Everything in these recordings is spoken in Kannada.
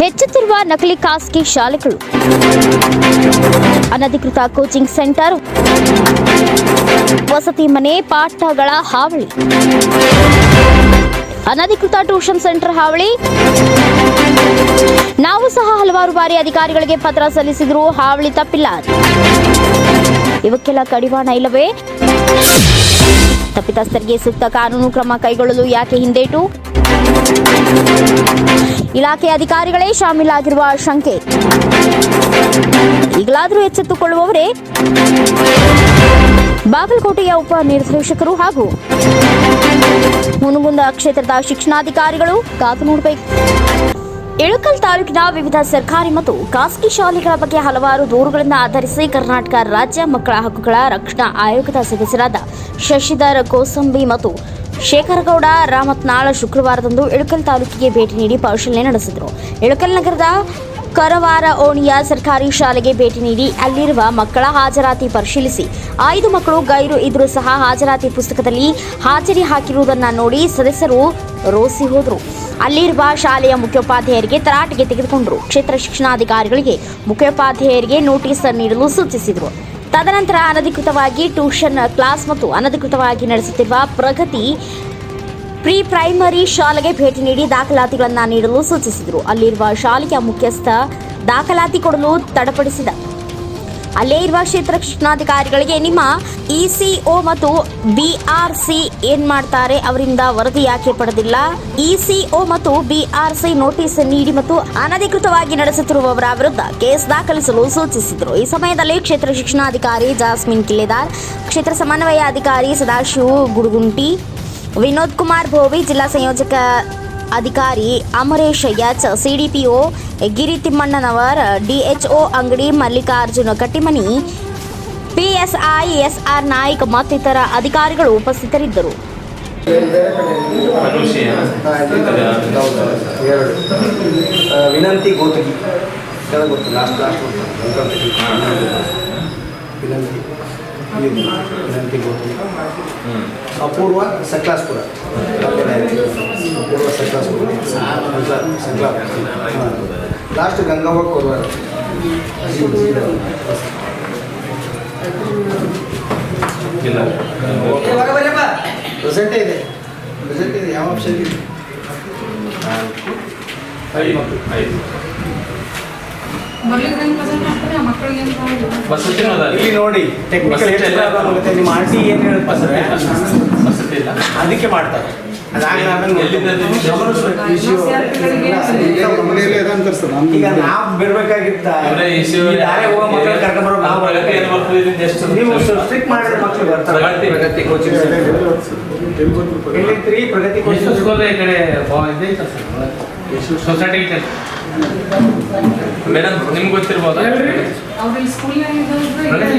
ಹೆಚ್ಚುತ್ತಿರುವ ನಕಲಿ ಖಾಸಗಿ ಶಾಲೆಗಳು. ಅನಧಿಕೃತ ಕೋಚಿಂಗ್ ಸೆಂಟರ್, ವಸತಿ ಮನೆ, ಪಾಠಗಳ ಹಾವಳಿ. ಅನಧಿಕೃತ ಟ್ಯೂಷನ್ ಸೆಂಟರ್ ಹಾವಳಿ. ನಾವು ಸಹ ಹಲವಾರು ಬಾರಿ ಅಧಿಕಾರಿಗಳಿಗೆ ಪತ್ರ ಸಲ್ಲಿಸಿದರೂ ಹಾವಳಿ ತಪ್ಪಿಲ್ಲ. ಇವಕ್ಕೆಲ್ಲ ಕಡಿವಾಣ ಇಲ್ಲವೇ? ತಪ್ಪಿತಸ್ಥರಿಗೆ ಸೂಕ್ತ ಕಾನೂನು ಕ್ರಮ ಕೈಗೊಳ್ಳಲು ಯಾಕೆ ಹಿಂದೇಟು? ಇಲಾಖೆ ಅಧಿಕಾರಿಗಳೇ ಶಾಮೀಲಾಗಿರುವ ಶಂಕೆ. ಈಗಲಾದರೂ ಎಚ್ಚೆತ್ತುಕೊಳ್ಳುವವರೇ? ಬಾಗಲಕೋಟೆಯ ಉಪ ನಿರ್ದೇಶಕರು ಹಾಗೂ ಮುನಗುಂದ ಕ್ಷೇತ್ರದ ಶಿಕ್ಷಣಾಧಿಕಾರಿಗಳು ಕಾದು ನೋಡಬೇಕು. ಇಳಕಲ್ ತಾಲೂಕಿನ ವಿವಿಧ ಸರ್ಕಾರಿ ಮತ್ತು ಖಾಸಗಿ ಶಾಲೆಗಳ ಬಗ್ಗೆ ಹಲವಾರು ದೂರುಗಳನ್ನು ಆಧರಿಸಿ ಕರ್ನಾಟಕ ರಾಜ್ಯ ಮಕ್ಕಳ ಹಕ್ಕುಗಳ ರಕ್ಷಣಾ ಆಯೋಗದ ಸದಸ್ಯರಾದ ಶಶಿಧರ್ ಕೋಸಂಬಿ ಮತ್ತು ಶೇಖರಗೌಡ ರಾಮತ್ನಾಳ ಶುಕ್ರವಾರದಂದು ಇಳಕಲ್ ತಾಲೂಕಿಗೆ ಭೇಟಿ ನೀಡಿ ಪರಿಶೀಲನೆ ನಡೆಸಿದರು. ಇಳಕಲ್ ನಗರದ ಕರವಾರ ಓಣಿಯ ಸರ್ಕಾರಿ ಶಾಲೆಗೆ ಭೇಟಿ ನೀಡಿ ಅಲ್ಲಿರುವ ಮಕ್ಕಳ ಹಾಜರಾತಿ ಪರಿಶೀಲಿಸಿ. ಐದು ಮಕ್ಕಳು ಗೈರು ಇದ್ರೂ ಸಹ ಹಾಜರಾತಿ ಪುಸ್ತಕದಲ್ಲಿ ಹಾಜರಿ ಹಾಕಿರುವುದನ್ನು ನೋಡಿ ಸದಸ್ಯರು ರೋಸಿ ಹೋದರು. ಅಲ್ಲಿರುವ ಶಾಲೆಯ ಮುಖ್ಯೋಪಾಧ್ಯಾಯರಿಗೆ ತರಾಟೆಗೆ ತೆಗೆದುಕೊಂಡರು. ಕ್ಷೇತ್ರ ಶಿಕ್ಷಣಾಧಿಕಾರಿಗಳಿಗೆ ಮುಖ್ಯೋಪಾಧ್ಯಾಯರಿಗೆ ನೋಟಿಸ್ ನೀಡಲು ಸೂಚಿಸಿದರು. ತದನಂತರ ಅನಧಿಕೃತವಾಗಿ ಟ್ಯೂಷನ್ ಕ್ಲಾಸ್ ಮತ್ತು ಅನಧಿಕೃತವಾಗಿ ನಡೆಸುತ್ತಿರುವ ಪ್ರಗತಿ ಪ್ರಿ ಪ್ರೈಮರಿ ಶಾಲೆಗೆ ಭೇಟಿ ನೀಡಿ ದಾಖಲಾತಿಗಳನ್ನು ನೀಡಲು ಸೂಚಿಸಿದರು. ಅಲ್ಲಿರುವ ಶಾಲೆಯ ಮುಖ್ಯಸ್ಥ ದಾಖಲಾತಿ ಕೊಡಲು ತಡಪಡಿಸಿದ. ಅಲ್ಲೇ ಇರುವ ಕ್ಷೇತ್ರ ಶಿಕ್ಷಣಾಧಿಕಾರಿಗಳಿಗೆ ನಿಮ್ಮ ಇಸಿಒ ಮತ್ತು ಬಿಆರ್ಸಿ ಏನ್ ಮಾಡ್ತಾರೆ ಅವರಿಂದ ವರದಿ ಯಾಕೆ ಪಡೆದಿಲ್ಲ? ಇಸಿಒ ಮತ್ತು ಬಿಆರ್ಸಿ ನೋಟಿಸ್ ನೀಡಿ ಮತ್ತು ಅನಧಿಕೃತವಾಗಿ ನಡೆಸುತ್ತಿರುವವರ ವಿರುದ್ಧ ಕೇಸ್ ದಾಖಲಿಸಲು ಸೂಚಿಸಿದರು. ಈ ಸಮಯದಲ್ಲಿ ಕ್ಷೇತ್ರ ಶಿಕ್ಷಣಾಧಿಕಾರಿ ಜಾಸ್ಮಿನ್ ಕಿಲ್ಲೆದಾರ್, ಕ್ಷೇತ್ರ ಸಮನ್ವಯ ಅಧಿಕಾರಿ ಸದಾಶಿವ ಗುಡುಗುಂಟಿ ವಿನೋದ್ ಕುಮಾರ್ ಭೋವಿ, ಜಿಲ್ಲಾ ಸಂಯೋಜಕ ಅಧಿಕಾರಿ Amaresh H CDPO Giri Thimmannanavar DHO Angadi Mallikarjuna Kattimani PSI SR Naik ಮತ್ತಿತರ ಅಧಿಕಾರಿಗಳು ಉಪಸ್ಥಿತರಿದ್ದರು. ವಿನಂತಿ ಗೋತಗಿ ಲಾಸ್ಟ್ ಲಾಸ್ಟ್ ವಿನಂತಿ. ಇದು ವಿನಂತಿ ಗೋತಗಿ ಅಪೂರ್ವ ಸಕ್ಲಾಸ್ಪುರ ಅಪೂರ್ವ ಸಕ್ಲಾಸ್ಪುರ ಸಂಕ್ಲಾ ಲಾಸ್ಟ್ ಗಂಗವ್ವ ಕೋರ್ವಾರ ಇಲ್ಲ ಪ್ರೆಸೆಂಟೇ ಇದೆ ಪ್ರೆಸೆಂಟ್ ಇದೆ ಯಾವ ಆಪ್ಷನ್ ಇದೆ ಐದು ಮಕ್ಕಳು ಐದು ಮಗಳಿಗೆ ಹೆಂಗ್ ಪ್ರೆಸೆಂಟ್ ಮಾಡ್ತಾರೆ ಆ ಮಕ್ಕಳಿಗೆ ಹೆಂಗ್ ಮಾಡೋದು? ವಸತಿ ಇಲ್ಲಿ ನೋಡಿ ಟೆಕ್ನಿಕಲ್ ಆಗುತ್ತೆ ನಿಮ್ಮ ಆರ್ ಟಿ ಏನು ಹೇಳುತ್ತೆ ಇಲ್ಲ. ಅದಕ್ಕೆ ಮಾಡ್ತಾರೆ. ಈಗ ನಾವು ಬಿಡ್ಬೇಕಾಗಿತ್ತ ಇವರೇ ಈ ದಾರಿ ಹೋಗೋ ಮಕ್ಕಳು ಕರ್ಕೊಂಡ್ ಬರೋ ನಾವು ಪ್ರಗತಿ ಏನು ಬರ್ತದೆ ಇದರಿಂದ ಎಷ್ಟು ನೀವು ಸ್ಟ್ರಿಕ್ಟ್ ಮಾಡಿದ್ರೆ ಮಕ್ಕಳು ಬರ್ತಾರೆ. ಪ್ರಗತಿ. ಪ್ರಗತಿ ಕೋಚಿಂಗ್ ಎಲ್ಲಿಂತ್ರಿ ಪ್ರಗತಿ ಕೋಚಿಂಗ್ ಸ್ಕೂಲ್ ಈ ಕಡೆ ಬಾ- ಇದೆ ಐತೆ ಸರ್. ಸೊಸೈಟಿ ಮೇಡಮ್ ನಿಮ್ಗೆ ಗೊತ್ತಿರ್ಬೋದು?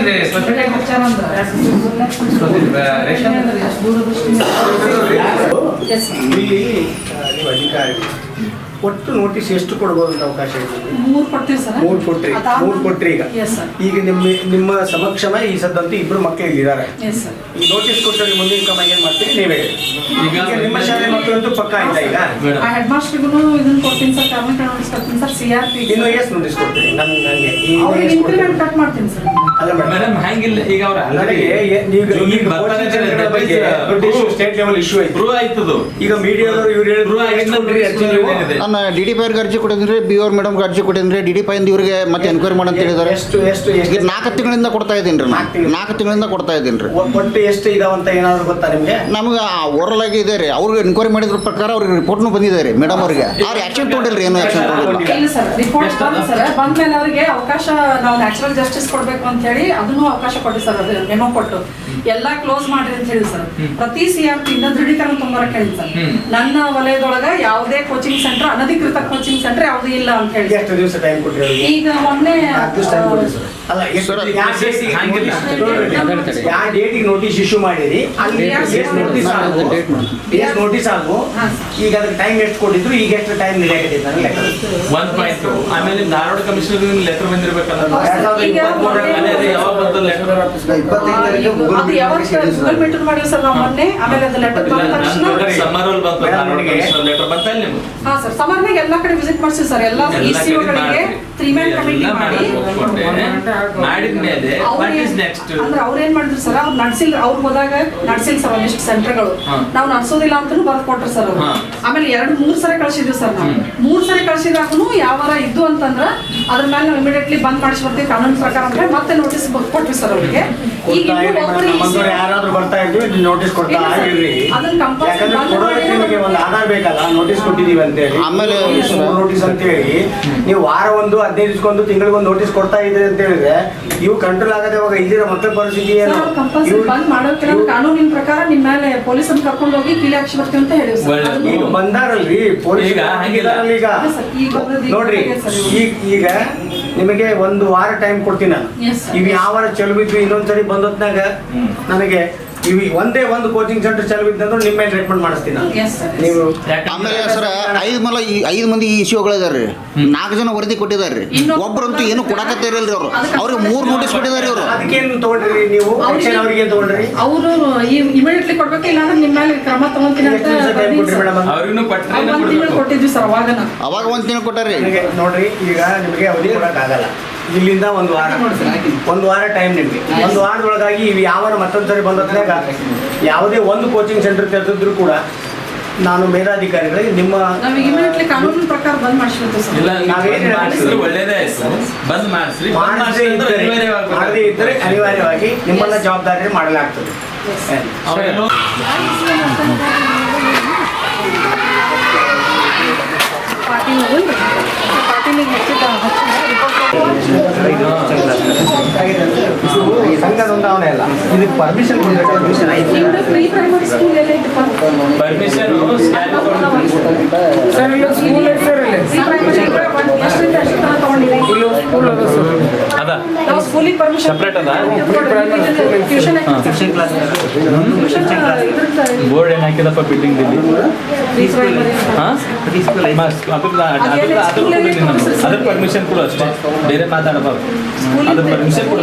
ಇದೆ. ರೇಷನ್ ಒಟ್ಟು ನೋಟಿಸ್ ಎಷ್ಟು ಕೊಡ್ಬೋದು ಅಂತ ಅವಕಾಶ ಇದೆ? ಮೂರ್ ಕೊಡ್ತೀವಿ ಸರ್. ಮೂರು ಕೊಟ್ರಿ ಮೂರು ಕೊಟ್ರಿ ಈಗ. ಈಗ ನಿಮ್ಮ ನಿಮ್ಮ ಸಮಕ್ಷಮ ಈ ಸದ್ದಂತೂ ಇಬ್ರು ಮಕ್ಕಳು ಇಲ್ಲಿದ್ದಾರೆ Yes, sir. ಈ ನೋಟಿಸ್ ಕೊಟ್ಟರೆ ಮುಂದಿನ ಕ್ರಮ ಏನ್ ಮಾಡ್ತೀರಿ? ನೀವೇ. ಈಗ ನಿಮ್ಮ ಶಾಲೆ ಮಕ್ಕಳಂತೂ ಪಕ್ಕ ಆಯ್ತಾ ಈಗ? ಹೆಡ್ ಮಾಸ್ಟರ್ಗೂ ಇದನ್ನ ಕೊಡ್ತೀನಿ ಸರ್ ಕರ್ನಾಟಕ ನೋಟಿಸ್ ಕೊಡ್ತೀನಿ ಸರ್ ಸಿ ಆರ್ ಪಿ ಇನ್ನು ಎಷ್ಟು ನೋಟಿಸ್ ನನಗೆ? ಇನ್ಕ್ರಿಮೆಂಟ್ ಕಟ್ ಮಾಡ್ತೀನಿ ಸರ್. ಅಲ್ಲ ಮೇಡಮ್. ಮೇಡಮ್ ಹ್ಯಾಂಗಿಲ್ಲ ಈಗ ಅವ್ರ ಸ್ಟೇಟ್ ಲೆವೆಲ್ ಇಶ್ಯೂ ಆಯ್ತು. ಪ್ರೂವ್ ಆಯ್ತದು. ಈಗ ಮೀಡಿಯಾದವರು ಇವ್ರು ಪ್ರೂವ್ ಹೇಳಿದ್ರು ಡಿ ಡಿ ಅವ್ರಿಗೆ ಅರ್ಜಿ ಕೊಟ್ಟಿದ್ರೆ ಬಿ ಓರ್ ಮೇಡಮ್ಗೆ ಅರ್ಜಿ ಕೊಟ್ಟಿದ್ರೆ ಡಿ ಡಿ ಇಂದ ಇವರಿಗೆ ಮತ್ತೆ ಎನ್ಕ್ವೈರಿ ಮಾಡಂತ ಅಂತ ಹೇಳಿದಾರೆ ಎಷ್ಟು ಈಗ ಎಷ್ಟು ನಾಲ್ಕು ತಿಂಗಳಿಂದ ಕೊಡ್ತಾ ಇದ್ದೀನಿ ರೀ ನಾಲ್ಕು ತಿಂಗಳು. ನಾಲ್ಕು ತಿಂಗಳಿಂದ ಕೊಡ್ತಾ ಇದ್ದೀನಿ ರೀ. ಒಟ್ಟು ಎಷ್ಟು ಇದಾವಂತ ಏನಾದ್ರು ಗೊತ್ತಾ ನಿಮಗೆ? ನಮ್ಗೆ ಓರಲ್ ಆಗಿ ಇದೆ ರೀ. ಅವ್ರಿಗೆ ಎನ್ಕ್ವೈರಿ ಮಾಡಿದ್ರ ಪ್ರಕಾರ ಅವ್ರಿಗೆ ರಿಪೋರ್ಟ್ನು ಬಂದಿದೆ ರೀ ಮೇಡಮ್ ಅವ್ರಿಗೆ. ಅವ್ರು ಆ್ಯಕ್ಷನ್ ತೊಗೊಂಡಿಲ್ಲ ಏನು ಆ್ಯಕ್ಷನ್ ತೊಗೊಂಡಿಲ್ಲ. ಇಲ್ಲ ಸರ್. ರಿಪೋರ್ಟ್ ಬಂದ್ ಸರ್. ಬಂದ್ಮೇಲೆ ಅವರಿಗೆ ಅವಕಾಶ ನಾವು ನ್ಯಾಚುರಲ್ ಜಸ್ಟಿಸ್ ಕೊಡ್ಬೇಕು ಅಂತ ಹೇಳಿ ಅದನ್ನು ಅವಕಾಶ ಕೊಟ್ಟು ಸರ್. ಅದು ಮೆಮೋ ಕೊಟ್ಟು. ಎಲ್ಲ ಕ್ಲೋಸ್ ಮಾಡ್ರಿ ಅಂತ ಹೇಳಿ ಸರ್. ಪ್ರತಿ ಸಿ ಆರ್ ಪಿ ಇಂದ ದೃಢೀಕರಣ ತುಂಬಾ ಹೇಳಿ ಸರ್. ನನ್ನ ವಲಯದೊಳಗ ಯಾವುದೇ ಕೋಚಿಂಗ್ ಸೆಂಟರ್ ಅನಧಿಕೃತ ಕೋಚಿಂಗ್ ಸೆಂಟರ್ ಯಾವುದು ಇಲ್ಲ ಅಂತ ಹೇಳಿ ಎಷ್ಟು ದಿವಸ ಟೈಮ್ ಕೊಟ್ಟಿರೋದು ಈಗ ಮೊನ್ನೆ ನಾಲ್ಕು ದಿವಸ time ಕೊಡಿ ಸರ್. ಅಲ್ಲ ಯಾವ ಡೇಟಿಗೆ ಹಂಗಿಲ್ಲ. ನೋಟಿಸ್ ಯಾವ ಡೇಟಿಗೆ ನೋಟಿಸ್ ಇಶ್ಯೂ ಮಾಡಿರಿ? ಅಲ್ಲಿ ಎಷ್ಟು ನೋಟಿಸ್ ಆದ್ವು ಎಷ್ಟು ನೋಟಿಸ್ ಆದ್ವು ಈಗ ಅದಕ್ಕೆ ಟೈಮ್ ಎಷ್ಟು ಕೊಟ್ಟಿದ್ರು ಈಗ ಎಷ್ಟು ಟೈಮ್ ಲೆಕ್ಕ. ಪಾಯಿಂಟ್ ಆಮೇಲೆ ಧಾರವಾಡ ಕಮಿಷನರ್ ಲೆಟರ್ ಬಂದಿರಬೇಕಲ್ಲ? ಯಾವಾಗ ಬಂತು ಲೆಟರ್ ಅದು ಯಾವತ್ತು ಗೂಗಲ್ ಮೀಟಿಂಗ್ ಮಾಡಿವಿ ಸರ್ ನಾವು ಮೊನ್ನೆ? ಆಮೇಲೆ ಅದು ಲೆಟರ್ ಬಂದ ತಕ್ಷಣ? ಸಮ್ಮರ್ ಬಂತು ಧಾರವಾಡ ಕಮಿಷನರ್ ಲೆಟರ್ ಬಂತ ಇಲ್ಲಿ ನಿಮ್ಗೆ? ಹಾ ಸರ್ ಸಮಾರ್ನಾಗ ಎಲ್ಲಾ ಕಡೆ ವಿಸಿಟ್ ಮಾಡ್ತೀವಿ ಸರ್ ಎಲ್ಲ ಇ. ತ್ರೀ ಮ್ಯಾನ್ ಕಮಿಟಿ ಮಾಡಿ. ಮಾಡಿದ್ಮೇಲೆ ವಾಟ್ ಇಸ್ ನೆಕ್ಸ್ಟ್ ಅಂದ್ರೆ ಅವ್ರು ಏನ್ ಮಾಡಿದ್ರು ಸರ್? ಅವ್ರು ನಡ್ಸಿಲ್ ಅವ್ರು ಹೋದಾಗ ನಡ್ಸಿಲ್ ಸರ್ ಒಂದಿಷ್ಟು ಸೆಂಟರ್ಗಳು. ನಾವು ನಡ್ಸೋದಿಲ್ಲ ಅಂತಾನು ಬರ್ದ್ ಕೊಟ್ರು ಸರ್ ಅವ್ರು. ಆಮೇಲೆ ಎರಡು ಮೂರ್ ಸರಿ ಕಳ್ಸಿದ್ವಿ ಸರ್ ನಾವು. ಮೂರ್ ಸರಿ ಕಳ್ಸಿದಾಗೂ ಯಾವಾರ ಇದ್ದು ಅಂತಂದ್ರ ಅದ್ರ ಮೇಲೆ ನಾವು ಇಮಿಡಿಯೇಟ್ಲಿ ಬಂದ್ ಮಾಡಿಸ್ಬಿಡ್ತೀವಿ ಕಾನೂನು ಪ್ರಕಾರ ಅಂದ್ರೆ ಮತ್ತೆ ನೋಟಿಸ್ ಕೊಟ್ವಿ ಸರ್ ಅವ್ರಿಗೆ. ಈಗ ಇನ್ನೂ ನಮ್ಮಂತವ್ರು ಯಾರಾದ್ರೂ ಬರ್ತಾ ಇದ್ವಿ ನೋಟಿಸ್ ಕೊಡ್ತಾ ಇಲ್ಲ ಸರ್. ಇರ್ರಿ ಅದನ್ನ compulsory ಯಾಕಂದ್ರೆ ಬಂದ್ ಕೊಡೋದಕ್ಕೆ ಮಾಡಿ- ನಿಮಗೆ ಒಂದು ಆಧಾರ ಬೇಕಲ್ಲ ನೋಟಿಸ್ ಕೊಟ್ಟಿದೀವಿ ಅಂತ ಹೇಳಿ ಆಮೇಲೆ ನೋಟಿಸ್ ಅಂತ ಹೇಳಿ ನೀವು ವಾರ ಒಂದು ಹದಿನೈದು ದಿವಸಕ್ಕೊಂದು ತಿಂಗಳಿಗೊಂದು ನೋಟಿಸ್ ಕೊಡ್ತಾ ಇದ್ರಿ ಅಂತ ಹೇಳಿದ್ರೆ ಇವು ಕಂಟ್ರೋಲ್ ಆಗದೆ ಇವಾಗ ಇಲ್ಲಿರೋ ಮತ್ತೆ ಪರಿಸ್ಥಿತಿ ಏನು? ಕಂಪಲ್ಸರಿ ಇವ್ರು- ಬಂದ್ ಮಾಡೋಕೆ ನಾವು ಕಾನೂನಿನ ಪ್ರಕಾರ ನಿಮ್ಮ ಮೇಲೆ ಪೊಲೀಸನ್ ಕರ್ಕೊಂಡು ಹೋಗಿ ಕೀಲಿ ಹಾಕ್ಸಿ ಬರ್ತೀವಿ ಅಂತ ಹೇಳಿವಿ ಸರ್. ಒಳ್ಳೆ- ಅದನ್ನು- ಈಗ ಬಂದಾರಲ್ರಿ ಪೊಲೀಸ್ ಈಗ ಹಂಗಿಲ್ಲ. ಈಗ. ಅದೇ ಸರ್, ಈಗ ಬಂದದ್ದು ಈಗ ನೋಡ್ರಿ ಸರ್. ಈಗ ಈಗ ನಿಮಗೆ ಒಂದು ವಾರ ಟೈಮ್ ಕೊಡ್ತೀನಿ ನಾನು. Yes, sir. ಇವು ಯಾವ ವಾರ ಚಲೋ ಬಿದ್ವಿ ಇನ್ನೊಂದ್ಸರಿ ಬಂದೊತ್ನಾಗ ನನಗೆ ಇವು ಒಂದೇ ಒಂದು ಕೋಚಿಂಗ್ ಸೆಂಟರ್ ಚಾಲು ಇದ್ದಂದ್ರೆ ನಿಮ್ಮ ಮೇಲೆ ರೆಕಮೆಂಡ್ ಮಾಡಿಸ್ತೀನಿ ನಾನು. ನೀವು ಆಮೇಲೆ ಸರ್ ಐದು ಮಲ ಈ ಐದು ಮಂದಿ ಇಶ್ಯೂಗಳಿದಾರೆ ನಾಲ್ಕು ಜನ ವರದಿ ಕೊಟ್ಟಿದ್ದಾರೆ ಇನ್ನೊಬ್ರು- ಒಬ್ಬರಂತೂ ಏನು ಕೊಡಕತ್ತಿರಲ್ರಿ ಅವರು. ಅವ್ರಿಗೆ ಮೂರು ನೋಟಿಸ್ ಕೊಟ್ಟಿದ್ದಾರೆ ಇವರು ಅದಕ್ಕೇನು ತಗೊಂಡ್ರಿ ನೀವು? ಆಕ್ಷನ್ ಅವ್ರಿಗೆ ತಗೊಂಡ್ರಿ? ಅವರು ಇಮಿಡಿಯೇಟ್ಲಿ ಕೊಡ್ಬೇಕು ಇಲ್ಲ ಅಂದ್ರೆ ನಿಮ್ಮ ಮೇಲೆ ಕ್ರಮ ತಗೊಂತೀನಿ ಅಂತ ದಿವಸ ಟೈಮ್ ಬಂದಿದ್ದು ಕೊಟ್ರಿ ಸರ್. ಮೇಡಮ್? ಅವ್ರಿಗೂ ಅವ್ರು ಒಂದ್ ತಿಂಗಳು ಕೊಟ್ಟಿದ್ವಿ ಸರ್ ಅವಾಗನ ಅವಾಗ ಒಂದು ತಿಂಗಳು ಕೊಟ್ಟಾರಿ ನನಗೆ ನೋಡ್ರಿ ಈಗ ನಿಮಗೆ ಅವಧಿ ಕೊಡಕ್ಕಾಗಲ್ಲ. ಇಲ್ಲಿಂದ ಒಂದು ವಾರ. ಒಂದು ವಾರ ಟೈಮ್ ನಿಮಗೆ. ಒಂದು ವಾರದೊಳಗಾಗಿ ಇವು ಯಾವ ಮತ್ತೊಂದ್ಸರಿ ಬಂದಾಗ ಯಾವುದೇ ಒಂದು ಕೋಚಿಂಗ್ ಸೆಂಟರ್ ತೆರೆದಿದ್ರು ಕೂಡ ನಾನು ಮೇಲಾಧಿಕಾರಿಗಳಿಗೆ ನಿಮ್ಮ ಕಾನೂನಿನ ಪ್ರಕಾರ ಬಂದ್ ಮಾಡಿಸ್ಬೇಕು ಒಳ್ಳೇದೇ ಬಂದ್ ಮಾಡಿಸ್ರಿ. ಮಾಡದೇ ಇದ್ದರೆ ಅನಿವಾರ್ಯವಾಗಿ ಮಾಡದೇ ಇದ್ದರೆ ಅನಿವಾರ್ಯವಾಗಿ ನಿಮ್ಮನ್ನ ಜವಾಬ್ದಾರಿ ಮಾಡಲಾಗ್ತದೆ. ಪಾಟೀಲ್ ಪಾಟೀಲಿಗೆ ಹೆಚ್ಚಿದ ಸಂಘದೊಂದು ಅವನೇ ಅಲ್ಲ ಇದಕ್ಕೆ ಪರ್ಮಿಷನ್ ಕೊಡಬೇಕು ಪರ್ಮಿಷನ್ Separate ಅದ? ಬೋರ್ಡ್ ಏನ್ ಹಾಕಿದಪ್ಪ ಬಿಲ್ಡಿಂಗ್ ಅದ್ರ ಪರ್ಮಿಷನ್ ಕೂಡ ಅಷ್ಟೇ. ಬೇರೆ ಮಾತಾಡಬಾರ್ದು. ಅದ್ರ ಪರ್ಮಿಷನ್ ಕೂಡ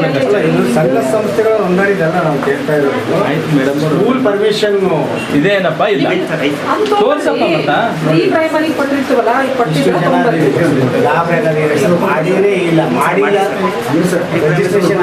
ಸಂಘ ಸಂಸ್ಥೆಗಳ ನೋಂದಣಿದೆಲ್ಲ ನಾವು ಕೇಳ್ತಾ ಇರೋದು. ಆಯ್ತು ಮೇಡಮ್ ಸ್ಕೂಲ್ ಪರ್ಮಿಷನ್ ಇದೇನಪ್ಪ? ಇಲ್ಲ. ತೋರ್ಸಪ್ಪ ಮತ್ತ? ಪ್ರೀ ಪ್ರೈಮರಿ ಕೊಟ್ಟಿರ್ತೀವಲ್ಲ ಮಾಡಿನೇ ಇಲ್ಲ. ಮಾಡಿಲ್ಲ. ರಿಜಿಸ್ಟ್ರೇಷನ್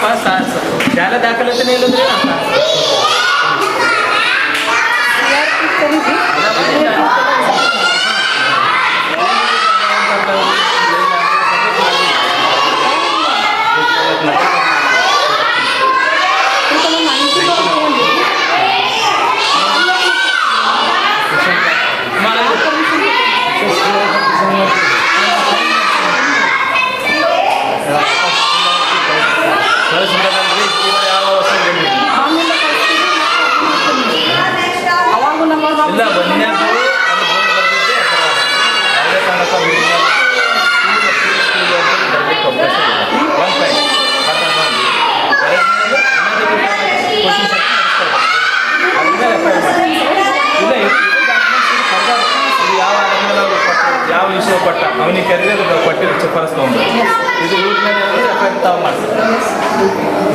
ಸಿಗ್ತಲ್ಲ ಅಂದ್ರೆ ಹೆಂಗಪ್ಪ ಸಾ- ಸಾ- ಶಾಲಾ ದಾಖಲಾತಿನೇ ಇಲ್ಲಂದ್ರೆ ಅವಾಗೂ ನಮ್ಮ ಇಲ್ಲ ಬನ್ಯಾದು ಅದು ಬೋರ್ಡ್ ಬರ್ತೈತೆ ಯಾವುದೇ ಕಾರಣಕ್ಕೂ ಬಿಲ್ಡಿಂಗ್ ಬರ್ಬೇಕು ಅವಕಾಶ ಇಲ್ಲ ಒನ್ ಪಾಯಿಂಟ್ ಇಲ್ಲ ಇದು document ಇದು ಯಾವ ಆಧಾರದ ಮೇಲೆ ಅವ್ರು ಕೊಟ್ಟ ಯಾವ ವಿಷಯ ಕೊಟ್ಟ ಅವನಿಗೆ ಕರೆದ್ರೆ ಅದು ಕೊಟ್ಟಿರೋ ಶಿಫಾರಸ್ ತೊಗೊಂಡು ಇದು ಇವ್ರ ಮೇಲೆ ಆರ್ ತಾವು ಮಾಡ್ತಾರೆ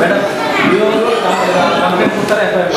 ಮೇಡಮ್ ಇವರು ಕಂಪ್ಲೇಂಟ್ ಕೊಡ್ತಾರೆ ಎಫ್ ಐ ಆರ್